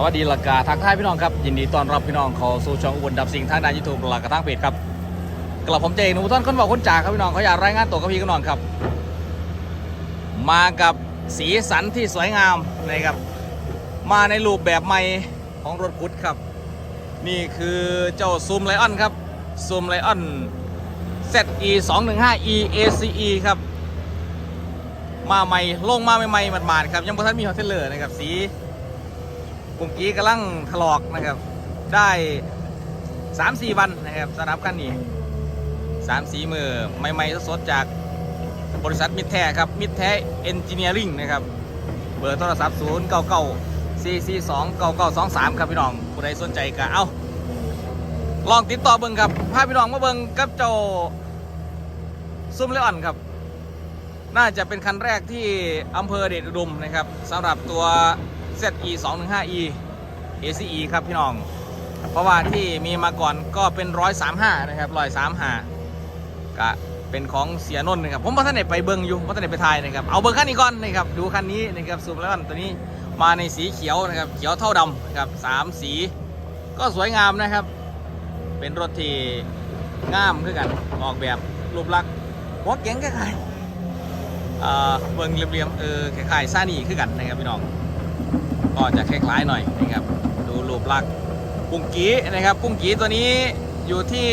สวัสดีหลักกาทักทายพี่น้องครับ ยินดีต้อนรับพี่น้องเข้าสู่ช่องอุบลดับสิ่งทางด้านยูทูบหลักกาทางเพจครับกลับผมเจงหนุ่มต้นคนบอกคนจากครับพี่น้องเขาอยากรายงานตัวกับพี่กันหน่อยครับ มากับสีสันที่สวยงามนะครับ มาในรูปแบบใหม่ของรถกุดครับ นี่คือเจ้าซูมไลออนครับซูมไลออน ZE 2 1 5 E ACE ครับมาใหม่ลงมาใหม่ๆหมาดๆครับยังบ่ทันมีฮอตเทเลอร์นะครับสี กลุ่มกี้กำลังถลอกนะครับ ได้3-4วันนะครับสำหรับคันนี้3 4มือใหม่ๆสดๆจากบริษัทมิตรแท้ครับมิตรแท้เอนจิเนียริงนะครับ เบอร์โทรศัพท์0 9 9 4 4 2 9 9 2 3ครับพี่น้องผู้ใดสนใจก็เอาลองติดต่อเบิ่งครับพาพี่น้องมาเบิ่งกับเจ้าซุ่มเลออนครับ น่าจะเป็นคันแรกที่อำเภอเดชอุดมนะครับสำหรับตัว ZE 2 1 5 E ACE ครับพี่น้อง เพราะว่าที่มีมาก่อนก็เป็น135นะครับ135ก็เป็นของเสียนนท์นะครับผมว่าท่านไหนไปเบิ้งอยู่ว่าท่านไหนไปทายนะครับเอาเบิ้งคันนี้ก่อนนะครับดูคันนี้นะครับซูมแล้วกันตัวนี้มาในสีเขียวนะครับเขียวเท่าดำนะครับสามสี ก็สวยงามนะครับ เป็นรถที่งามขึ้นกันออกแบบรูปลักษณ์หัวเก๋งคล้ายๆเอ่อเบิ้งเรียมๆเออคล้ายๆซานี่ขึ้นกันนะครับพี่น้อง ก็จะคล้ายๆหน่อยนะครับดูรูปลักษณ์ปุ้งกีนะครับปุ้งกีตัวนี้อยู่ที่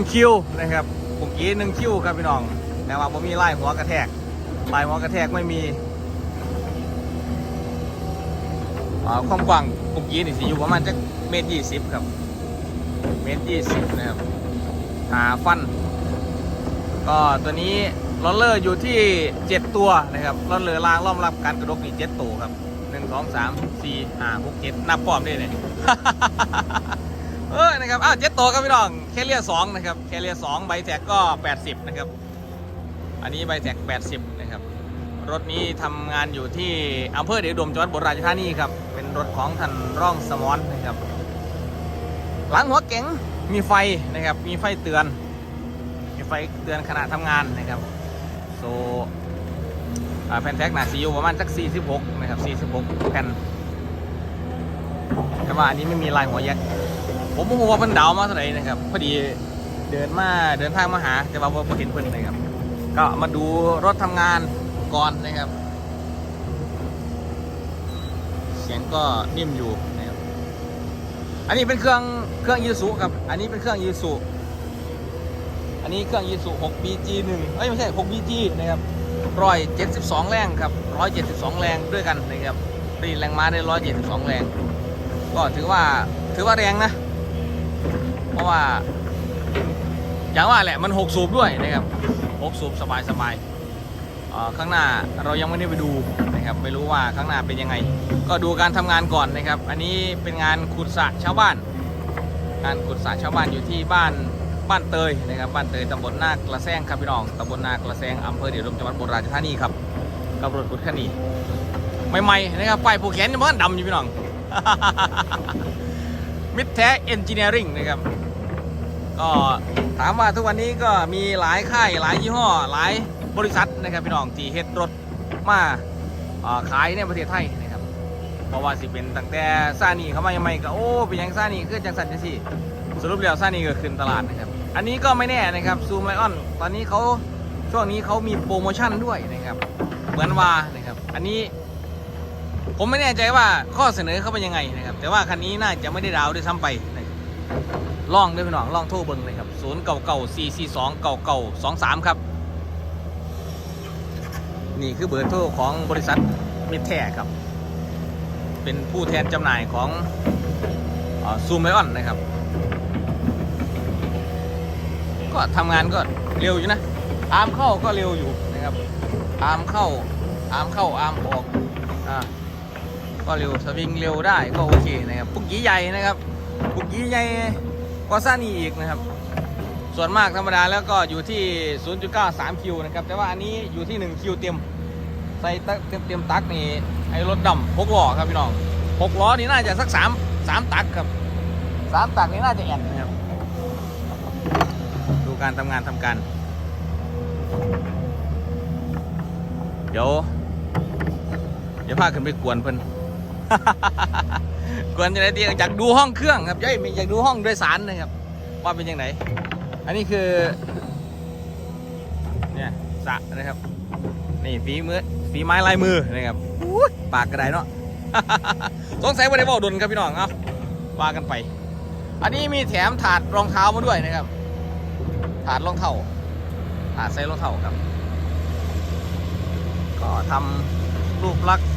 1คิวนะครับปุ้งกี1คิวครับพี่น้องแต่ว่าผมมีไล่หัวกระแทกไล่หัวกระแทกไม่มีความกว้างปุ้งกีนี่สิอยู่ประมาณจักเมตรยี่สิบครับเมตรยี่สิบนะครับหาฟัน ก็ตัวนี้ ลอลเลอร์อยู่ที่ 7 ตัวนะครับลอลเลอร์รางล้อมรับการกระดกนี่7ตัวครับ 1 2 3 4 5 6 7 นับพร้อมได้เลยเออนะครับอ้าวเจ็ดตัวครับพี่น้องแคเรียสองนะครับแคเรียสองใบแท็กก็ 80 นะครับ อันนี้ใบแท็ก80 นะครับ รถนี้ทำงานอยู่ที่อำเภอเดชดมจังหวัดบุรีรัมย์ราชธานีครับ เป็นรถของท่านร่องสมอนนะครับ หลังหัวเก๋งมีไฟนะครับ มีไฟเตือน มีไฟเตือนขณะทำงานนะครับ ซอ่าแผ่นแท็กหนาซีอยู่ประมาณสัก 46 นะครับ 46 แผ่นแต่ว่าอันนี้ไม่มีลายหัวแยกผมโมโหว่าเพิ่นดาวมาเท่าไหร่นะครับ พอดีเดินมาเดินทางมาหา แต่ว่าบ่เห็นเพิ่นนะครับ ก็มาดูรถทำงานก่อนนะครับ เสียงก็นิ่มอยู่นะครับ อันนี้เป็นเครื่องเครื่องยูสุครับ อันนี้เป็นเครื่องยูสุ อันนี้เครื่องยีสุ 6BG 1 เอ้ยไม่ใช่ 6BG นะครับ172แรงครับ172แรงด้วยกันนะครับรีแรงม้าได้172แรง ก็ถือว่าถือว่าแรงนะ เพราะว่า อย่างว่าแหละมัน6สูบด้วยนะครับ6สูบสบายสบายข้างหน้าเรายังไม่ได้ไปดูนะครับไม่รู้ว่าข้างหน้าเป็นยังไง ก็ดูการทำงานก่อนนะครับ อันนี้เป็นงานขุดสระชาวบ้าน การขุดสระชาวบ้านอยู่ที่บ้าน บ้านเตยนะครับบ้านเตยตำบลนากระแซงครับพี่น้องตำบลนากระแซงอำเภอเดชอุดมจังหวัดบุรีรัมย์ราชธานีครับกับรถกุดคันนี้ใหม่ๆนะครับป้ายผูกแขนยังมันดำอยู่พี่น้องมิดแท้เอนจิเนียริงนะครับก็ถามว่าทุกวันนี้ก็มีหลายค่ายหลายยี่ห้อหลายบริษัทนะครับพี่น้องที่เฮ็ดรถมาขายในประเทศไทยนะครับเพราะว่าสิเป็นตั้งแต่ซานี่เข้ามาใหม่ๆก็โอ้เป็นยังซานีคือจังสันจังซี่สรุปแล้วซานีก็ขึ้นตลาดนะครับ อันนี้ก็ไม่แน่นะครับซูมไลออนตอนนี้เขาช่วงนี้เขามีโปรโมชั่นด้วยนะครับ เหมือนว่านะครับ อันนี้ ผมไม่แน่ใจว่าข้อเสนอเขาเป็นยังไงนะครับ แต่ว่าคันนี้น่าจะไม่ได้ดาวด้วยซ้ำไปนะครับลองด้วยพี่น้องล่องโทรเบิ้งเลยครับศูนย์เก่าเก่าสี่สี่สองเก่าเก่าสองสามครับ นี่คือเบอร์โทรของบริษัทมิแท้ครับ เป็นผู้แทนจำหน่ายของซูมไลออนนะครับ ก็ทำงานก็เร็วอยู่นะอาร์มเข้าก็เร็วอยู่นะครับอาร์มเข้าอาร์มเข้าอาร์มออกอ่าก็เร็วสวิงเร็วได้ก็โอเคนะครับปุกกี้ใหญ่นะครับปุกกี้ใหญ่กว่าซ่านี่อีกนะครับ ส่วนมากธรรมดาแล้วก็อยู่ที่ 0.93 คิวนะครับแต่ว่าอันนี้อยู่ที่ 1 คิวเต็มใส่ตักเต็มเต็มตักนี่ไอ้รถดำหกล้อครับพี่น้องหกล้อนี่น่าจะสักสามสามตักครับสามตักนี่น่าจะแอนนะครับ ดูการทำงานทำการ เดี๋ยว เดี๋ยวพาขึ้นไปกวนเพิ่น กวนจะไหนตีอยากดูห้องเครื่องครับย้ยอยากดูห้องโดยสารนะครับ ว่าเป็นยังไงอันนี้คือ เนี่ยสระนะครับ นี่ฝีมือฝีไม้ลายมือนะครับปากกระไดเนาะสงสัยว่าได้บอกดนครับพี่น้องเอาว่ากันไป อันนี้มีแถมถาดรองเท้ามาด้วยนะครับ ถาดรองเท้าถาดใส่รองเท้าครับ ก็ทำรูปลักษณ์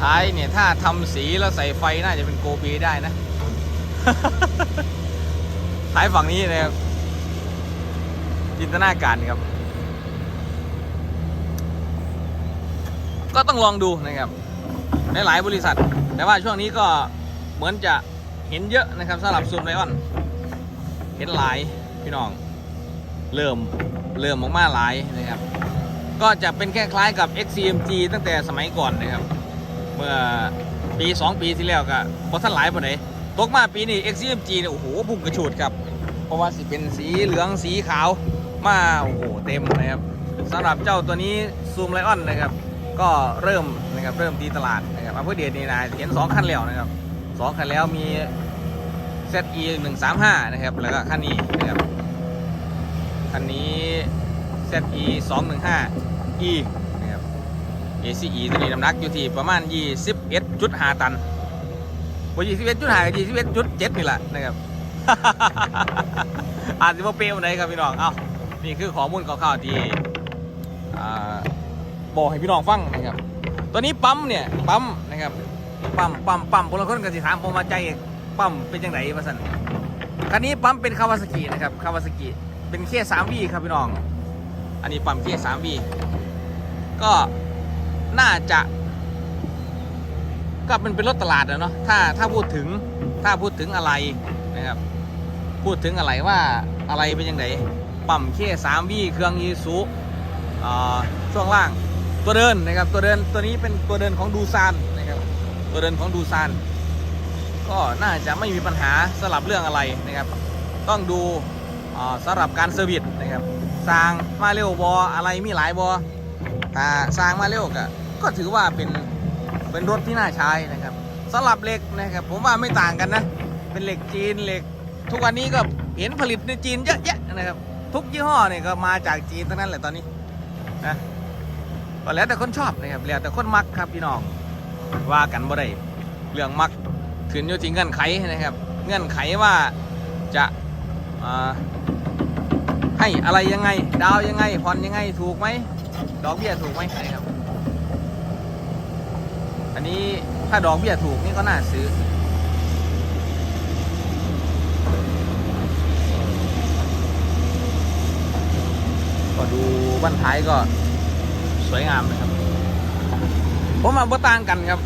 ท้ายเนี่ยถ้าทำสีแล้วใส่ไฟน่าจะเป็นโกบีได้นะท้ายฝั่งนี้นะครับจินตนาการครับ ก็ต้องลองดูนะครับในหลายบริษัท แต่ว่าช่วงนี้ก็เหมือนจะเห็นเยอะนะครับสำหรับซูมไลออน เห็นหลาย พี่น้อง เริ่มเริ่มออกมาหลายนะครับ ก็จะเป็นแค่คล้ายกับ XCMG ตั้งแต่สมัยก่อนนะครับ เมื่อปี 2 ปีที่แล้วก็พอท่านหลายปานไหนตกมาปีนี้ XCMG เนี่ยโอ้โหพุ่งกระฉูดครับ เพราะว่าสิเป็นสีเหลืองสีขาวมาโอ้โหเต็มนะครับสำหรับเจ้าตัวนี้ซูมไลออนนะครับ ก็เริ่มนะครับเริ่มตีตลาดนะครับอัปเดตนี่นะเห็น2คันแล้วนะครับ2คันแล้วมี ZE 135นะครับ แล้วก็คันนี้นะครับ คันนี้ ZE 215 E นะครับ ACE ตัวนี้น้ำหนักอยู่ที่ประมาณ 21.5 ตันว่21.5กับ21.7 นี่แหละนะครับ อาจจะมาเปรี้ยวไหนครับพี่น้อง เอ้า นี่คือข้อมูลคร่าวๆที่บอกให้พี่น้องฟังนะครับ ตัวนี้ปั๊มเนี่ย ปั๊มนะครับ ปั๊ม ปั๊ม ปั๊มคนละคนกันสิถามผมมาใจปั๊มเป็นยังไงมาสั่นคันนี้ปั๊มเป็นคาวาซากินะครับ คาวาซากิ เป็นเคสามวีครับพี่น้อง อันนี้ปั๊มเคสามวีก็น่าจะ ก็เป็นเป็นรถตลาดนะเนาะถ้าถ้าพูดถึงถ้าพูดถึงอะไรนะครับ พูดถึงอะไรว่าอะไรเป็นยังไงปั๊มเคสามวีเครื่องยีสุช่วงล่างตัวเดินนะครับตัวเดินตัวนี้เป็นตัวเดินของดูซานนะครับตัวเดินของดูซานก็น่าจะไม่มีปัญหาสลับเรื่องอะไรนะครับ ต้องดู สำหรับการเซอร์วิสนะครับสร้างมาเร็วบออะไรมีหลายบอถ้าสร้างมาเร็วก็ก็ถือว่าเป็นเป็นรถที่น่าใช้นะครับสำหรับเหล็กนะครับผมว่าไม่ต่างกันนะ เป็นเหล็กจีนเหล็ก ทุกวันนี้ก็เห็นผลิตในจีนเยอะแยะนะครับ ทุกยี่ห้อเนี่ยก็มาจากจีนทั้งนั้นแหละตอนนี้นะก็แล้วแต่คนชอบนะครับแล้วแต่คนมักครับพี่น้องว่ากันบ่ได้เรื่องมักขึ้นอยู่ที่เงื่อนไขนะครับ เงื่อนไขว่าจะอ่า ให้อะไรยังไง ดาวยังไงผ่อนยังไงถูกไหมดอกเบี้ยถูกไหมนะครับ อันนี้ถ้าดอกเบี้ยถูกนี่ก็น่าซื้อ ก็ดูบ้านท้ายก็สวยงามนะครับ ผมมาบ่ต่างกันครับ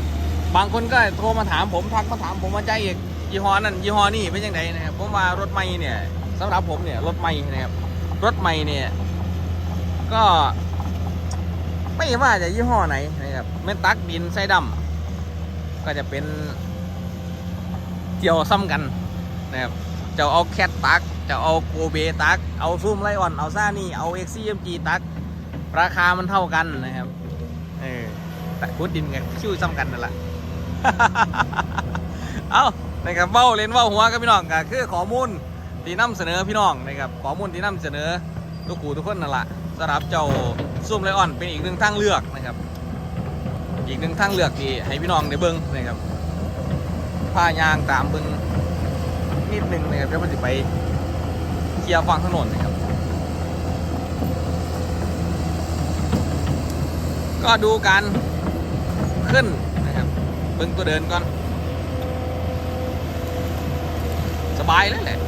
บางคนก็โทรมาถามผมทักมาถามผมว่าใจเอกยี่ห้อนั่นยี่ห้อนี่เป็นยังไงนะครับผมว่ารถใหม่เนี่ยสำหรับผมเนี่ยรถใหม่นะครับ รถใหม่เนี่ย ก็ ไม่ว่าจะยี่ห้อไหนนะครับเมนตักดินไส้ดำก็จะเป็นเกี่ยวซ้ำกันนะครับจะเอาแคทตัก จะเอาโกเบตัก เอาซูมไลออน เอาซ่านี่ เอาเอ็กซี่เอ็มจีตัก ราคามันเท่ากันนะครับ เออแต่พูดดินกันชื่อซ้ำกันนั่นแหละ เอานะครับเบ้าเล่นเบ้าหัวกับพี่น้องก็คือข้อมูล ที่นำเสนอพี่น้องนะครับข้อมูลที่นำเสนอทุกคู่ทุกคนนั่นแหละสำหรับเจ้าซูมไลออนเป็นอีกหนึ่งทางเลือกนะครับอีกหนึ่งทางเลือกที่ให้พี่น้องได้เบิ้งนะครับพายางตามเบิ้งนิดหนึงนะครับเดี๋ยวมันจะไปเคลียร์ฝั่งถนนนะครับ ก็ดูการขึ้นนะครับเบิ้งตัวเดินก่อน สบายเลยแหละ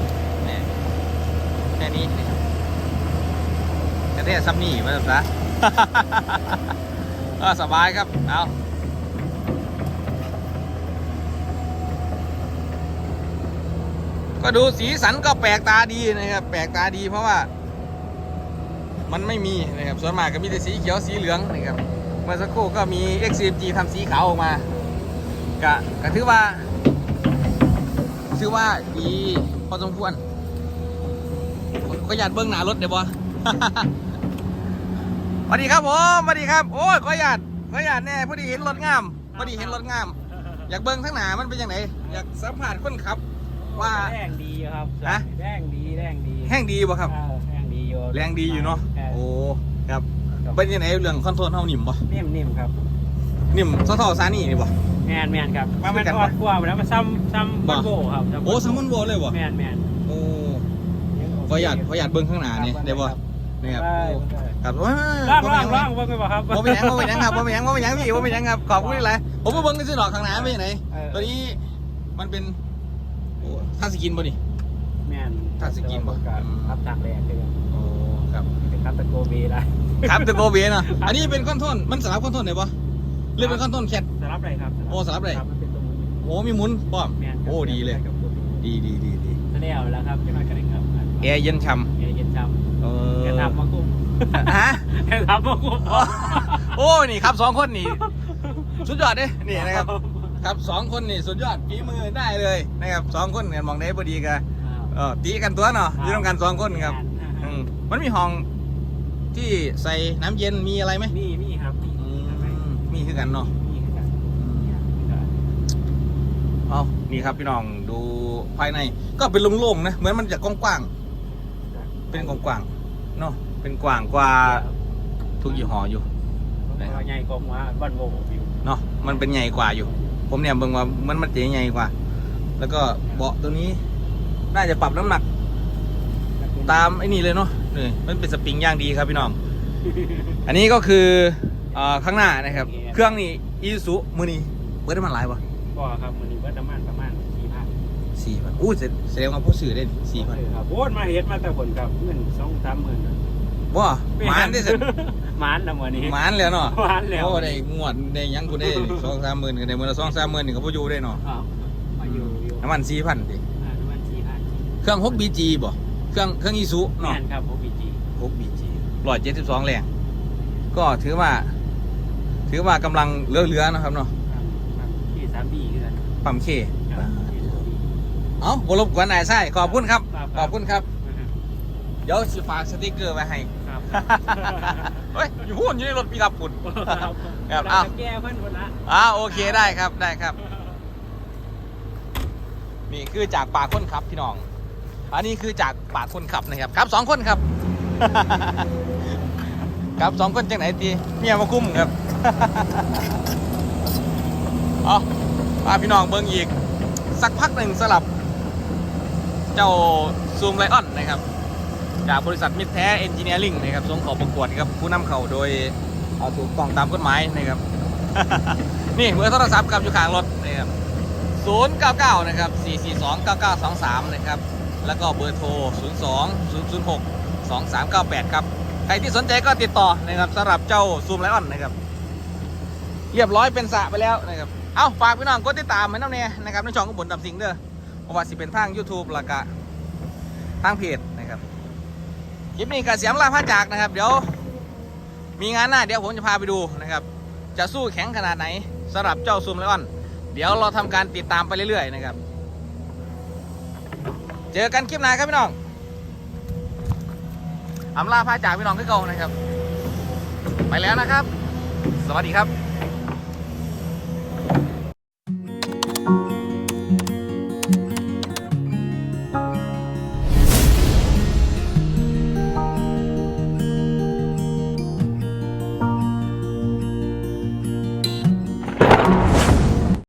ค่นี้นะครับแต่เนี่ยซับนี่มาซะก็สบายครับ เอาก็ดูสีสันก็แปลกตาดีนะครับ แปลกตาดีเพราะว่า มันไม่มีนะครับส่วนมากก็มีแต่สีเขียวสีเหลืองนะครับเมื่อสักครู่ก็มี XCMG ทำสีขาวออกมาก็ก็ถือว่า ถือว่าดีพอสมควร ก็อยากเบิ้งหน้ารถเดี๋ยวบอสวัสดีครับผมสวัสดีครับ โอ้ยขออนุญาตขออนุญาตแน่พอดีเห็นรถงามพอดีเห็นรถงาม อยากเบิ้งทั้งหนามันเป็นยังไงอยากสัมผัสคนขับ ว่าแรงดีอยู่ครับฮะแรงดีแรงดีแห้งดีบ่ครับเออแรงดีอยู่แรงดีอยู่เนาะเออโอ้ครับเป็นยังไงเรื่องคอนโทรลเฮานิ่มบ่นิ่มนิ่มครับนิ่มซอทอซานี่นี่บ่แมนแมนครับคือมันกันทปะอดกว่าไปแล้วมันซ้ำซ้ำบ่บันโบครับซ้ำโอ้ซัมมอนโบเลยบ่แมนแมนโอ้ ขอหยาดขอหยาดเบิ้งข้างหน้านี่ได้บ่นี่ครับได้โอ้ครับโอ้ยล่างบ่ล่างเป็นหล่ายังงเบิ่งไปบ่ครับบ่เป็นหยังบ่เป็นหยังครับบ่เป็นหยังบ่เป็นหยังพี่บ่เป็นหยังครับขอบคุณหลายผมบ่เบิ่งซื่อๆหรอกข้างหน้าเป็นยังไงเออตัวนี้มันเป็นโอ้ท่าสกินบ่นี่แมนถ้าสกินบ่ครับทางแรกเลยครับโอ้ครับเป็นครับตะโกเบได้ครับตัวโกเบเนาะอันนี้เป็นคอนโทรลมันสลับคอนโทรลได้บ่หรือเป็นคอนโทรลแคทสลับอะไรครับโอ้สลับได้ครับมันเป็นตรงนี้โอ้มีหมุนป้อมแมนครับโอ้ดีเลยกับตัวนี้ดีดีดีดีแสดงแล้วครับจะมากันเลยครับ แอร์เย็นช่เย็นเย็นจำเอำอแกทำมาคุ้มฮะแกทำมาคุ้มโอ้โอ้นี่ครับสองคนนี่สุดยอดเด้นี่นะครับ ครับสองคนนี่สุดยอดฝีมือได้เลยนะครับสองคนเนี่ยมองได้พอดีกันเออตีกันตัวเนาะอยู่ร่วมกันสองคนครับอืมมันมีห้องที่ใส่น้ำเย็นมีอะไรไหมมีมีครับมีอืมมีคือกันเนาะ มีครับเอานี่ครับพี่น้องดูภายในก็เป็นโล่งๆนะ เหมือนมันจะกว้างๆ เป็นกว้างๆเนาะเป็นกว้างกว่าทุกยี่ห้ออยู่ใหญ่กว่าบ้านโบวิวเนาะมันเป็นใหญ่กว่าอยู่ ผมเนี่ยเบิ่งว่ามันมันจะใหญ่กว่า แล้วก็เบาะตัวนี้ น่าจะปรับน้ำหนัก ตามไอ้นี่เลยเนาะนี่มันเป็นสปริงย่างดีครับพี่น้องอันนี้ก็คือเอ่อข้างหน้านะครับ เครื่องนี่อีซูมือนี้เปิดได้มันหลายวะก็ครับมันนี้ว่าประมาณประมาณสี่พัน สี่พันอู้แสแสดงว่าผู้สื่อได้สี่พันครับโอ้มาเฮ็ดมาแต่ผลครับเงินสองสามหมื่นว้าหมานได้สิหมานนะวันนี้หมานแล้วเนาะหมานแล้วโอ้ได้งวดได้หยังกูได้สองสามหมื่นก็ได้มือละสองสามหมื่นนี่ก็พออยู่ได้เนาะครับมาอยู่อยู่น้ำมันสี่พันดิอ่าน้ำมันสี่พันเครื่อง 6BG บ่เครื่องเครื่องอีซูแม่เนาะนครับโอบีจี 6BG ร้อยเจ็ดสิบสองแรงก็ถือว่า ถือว่ากำลังเหลือๆนะครับเนาะที่สามบีคือกันปั๊มเคครับที่สามบี เอ้าบรบกวนนายไส้ขอบคุณครับ ครับขอบคุณครับ เดี๋ยวสิฝากสติกเกอร์ไว้ให้ ครับเฮ้ย อยู่พูดอยู่ในรถปีกับปุ่นครับครับเราอ้าวจะแก้เพื่อนคนละอ่าโอเคได้ครับได้ครับ นี่คือจากปากคนขับพี่น้อง อันนี้คือจากปากคนขับนะครับครับสองคนครับ ครับสองคนจังไหนตีเมียมาคุ้มครับ เอาพาพี่น้องเบิ้งอีก สักพักหนึ่งสลับ เจ้าซูมไลออนนะครับ จากบริษัทมิตรแท้เอนจิเนียริงนะครับส่งขอประกวดครับผู้นำเข้าโดยเอาถูกต้องตามกฎหมายนะครับ นี่เบอร์โทรศัพท์กับอยู่ข้างรถนะครับ099นะครับ442 9923นะครับแล้วก็เบอร์โทร 02 006 2398 ครับ ใครที่สนใจก็ติดต่อนะครับสำหรับเจ้าซูมไลออนนะครับ เรียบร้อยเป็นสะไปแล้วนะครับ เอาฝากพี่น้องกดติดตามให้น้ำเนี่ยนะครับในช่องของบนดำสิงเด้อ เพราะว่าสิเป็นทาง YouTube แล้วก็ทางเพจนะครับคลิปนี้กับเสียมลาพาจากนะครับ เดี๋ยวมีงานหน้าเดี๋ยวผมจะพาไปดูนะครับ จะสู้แข็งขนาดไหนสำหรับเจ้าซูมไลออน เดี๋ยวเราทำการติดตามไปเรื่อยๆนะครับ เจอกันคลิปหน้าครับพี่น้องอำลาพาจากพี่น้องขึ้นเก่านะครับ ไปแล้วนะครับ สวัสดีครับ